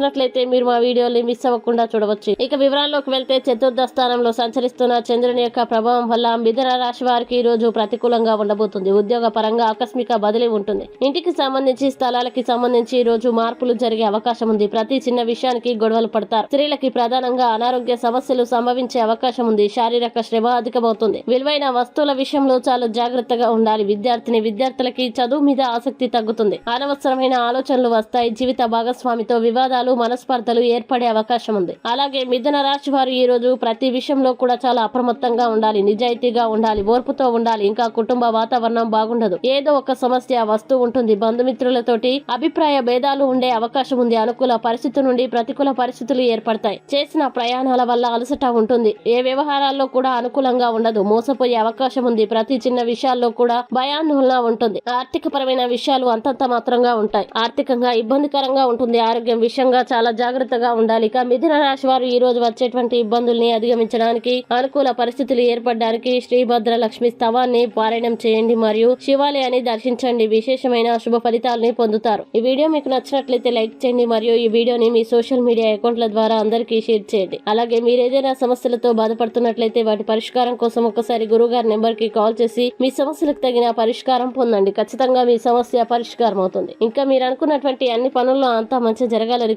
చేసినట్లయితే మీరు మా వీడియోని మిస్ అవ్వకుండా చూడవచ్చు. ఇక వివరాల్లోకి వెళ్తే చతుర్థ స్థానంలో సంచరిస్తున్న చంద్రుని యొక్క ప్రభావం వల్ల మిథున రాశి వారికి ఈ రోజు ప్రతికూలంగా ఉండబోతుంది. ఉద్యోగ పరంగా ఆకస్మిక బదిలీ ఉంటుంది. ఇంటికి సంబంధించి స్థలాలకి సంబంధించి ఈ రోజు మార్పులు జరిగే అవకాశం ఉంది. ప్రతి చిన్న విషయానికి గొడవలు పడతారు. స్త్రీలకి ప్రధానంగా అనారోగ్య సమస్యలు సంభవించే అవకాశం ఉంది. శారీరక శ్రమ అధికమవుతుంది. విలువైన వస్తువుల విషయంలో చాలా జాగ్రత్తగా ఉండాలి. విద్యార్థిని విద్యార్థులకి చదువు మీద ఆసక్తి తగ్గుతుంది. అనవసరమైన ఆలోచనలు వస్తాయి. జీవిత భాగస్వామితో వివాదాలు మనస్పర్ధలు ఏర్పడే అవకాశం ఉంది. అలాగే మిథున రాశి వారు ఈ రోజు ప్రతి విషయంలో కూడా చాలా అప్రమత్తంగా ఉండాలి నిజాయితీగా ఉండాలి ఓర్పుతో ఉండాలి. ఇంకా కుటుంబ వాతావరణం బాగుండదు. ఏదో ఒక సమస్య వస్తూ ఉంటుంది. బంధుమిత్రులతోటి అభిప్రాయ భేదాలు ఉండే అవకాశం ఉంది. అనుకూల పరిస్థితి నుండి ప్రతికూల పరిస్థితులు ఏర్పడతాయి. చేసిన ప్రయాణాల వల్ల అలసట ఉంటుంది. ఏ వ్యవహారాల్లో కూడా అనుకూలంగా ఉండదు. మోసపోయే అవకాశం ఉంది. ప్రతి చిన్న విషయాల్లో కూడా భయాందోళన ఉంటుంది. ఆర్థిక పరమైన విషయాలు అంతంత మాత్రంగా ఉంటాయి. ఆర్థికంగా ఇబ్బందికరంగా ఉంటుంది. ఆరోగ్యం విషయంగా చాలా జాగ్రత్తగా ఉండాలి. ఇక మిథున రాశి వారు ఈ రోజు వచ్చేటువంటి ఇబ్బందుల్ని అధిగమించడానికి అనుకూల పరిస్థితులు ఏర్పడడానికి శ్రీభద్ర లక్ష్మి స్తవాన్ని పారాయణం చేయండి మరియు శివాలయాన్ని దర్శించండి. విశేషమైన శుభ ఫలితాలని పొందుతారు. ఈ వీడియో మీకు నచ్చినట్లయితే లైక్ చేయండి మరియు ఈ వీడియోని మీ సోషల్ మీడియా అకౌంట్ల ద్వారా అందరికీ షేర్ చేయండి. అలాగే మీరు ఏదైనా సమస్యలతో బాధపడుతున్నట్లయితే వాటి పరిష్కారం కోసం ఒకసారి గురువు గారి నెంబర్కి కాల్ చేసి మీ సమస్యలకు తగిన పరిష్కారం పొందండి. ఖచ్చితంగా మీ సమస్య పరిష్కారం అవుతుంది ఇంకా మీరు అనుకున్నటువంటి అన్ని పనుల్లో అంతా మంచి జరగాలని